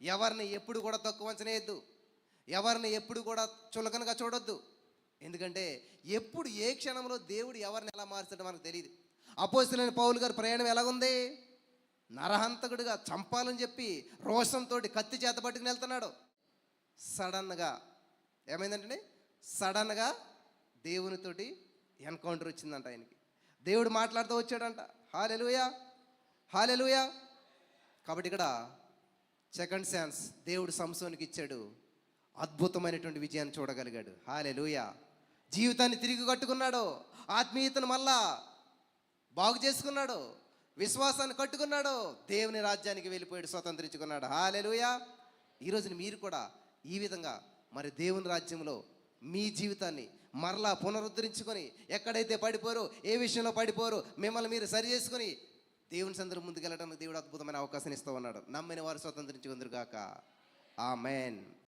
ఎవరిని ఎప్పుడు కూడా తక్కువ అంచనేయద్దు ఎవరిని ఎప్పుడు కూడా చులకనగా చూడొద్దు. ఎందుకంటే ఎప్పుడు ఏ క్షణంలో దేవుడు ఎవరిని ఎలా మారుస్తాడో మనకు తెలియదు అపోస్తులైన పౌలు గారి ప్రయాణం ఎలాగుంది? నరహంతకుడిగా చంపాలని చెప్పి రోషంతో కత్తి చేత పట్టుకుని వెళ్తున్నాడు. సడన్గా ఏమైందంటే సడన్గా దేవునితోటి ఎన్కౌంటర్ వచ్చిందంట ఆయనకి. దేవుడు మాట్లాడుతూ వచ్చాడంట. హాలెలుయా! హాలెలుయా! కాబట్టి ఇక్కడ సెకండ్ ఛాన్స్ దేవుడు సంసోనికి ఇచ్చాడు. అద్భుతమైనటువంటి విజయాన్ని చూడగలిగాడు. హాలే లూయ జీవితాన్ని తిరిగి కట్టుకున్నాడు. ఆత్మీయతను మళ్ళా బాగు చేసుకున్నాడు. విశ్వాసాన్ని కట్టుకున్నాడు. దేవుని రాజ్యానికి వెళ్ళిపోయాడు స్వతంత్రించుకున్నాడు. లూయ ఈరోజు మీరు కూడా ఈ విధంగా మరి దేవుని రాజ్యంలో మీ జీవితాన్ని మరలా పునరుద్ధరించుకొని ఎక్కడైతే పడిపోరో ఏ విషయంలో పడిపోరో మిమ్మల్ని మీరు సరి చేసుకొని దేవుని సందరూ ముందుకెళ్ళడానికి దేవుడు అద్భుతమైన అవకాశం ఇస్తూ ఉన్నాడు నమ్మిన వారు స్వతంత్రించుకుందరు గాక. ఆ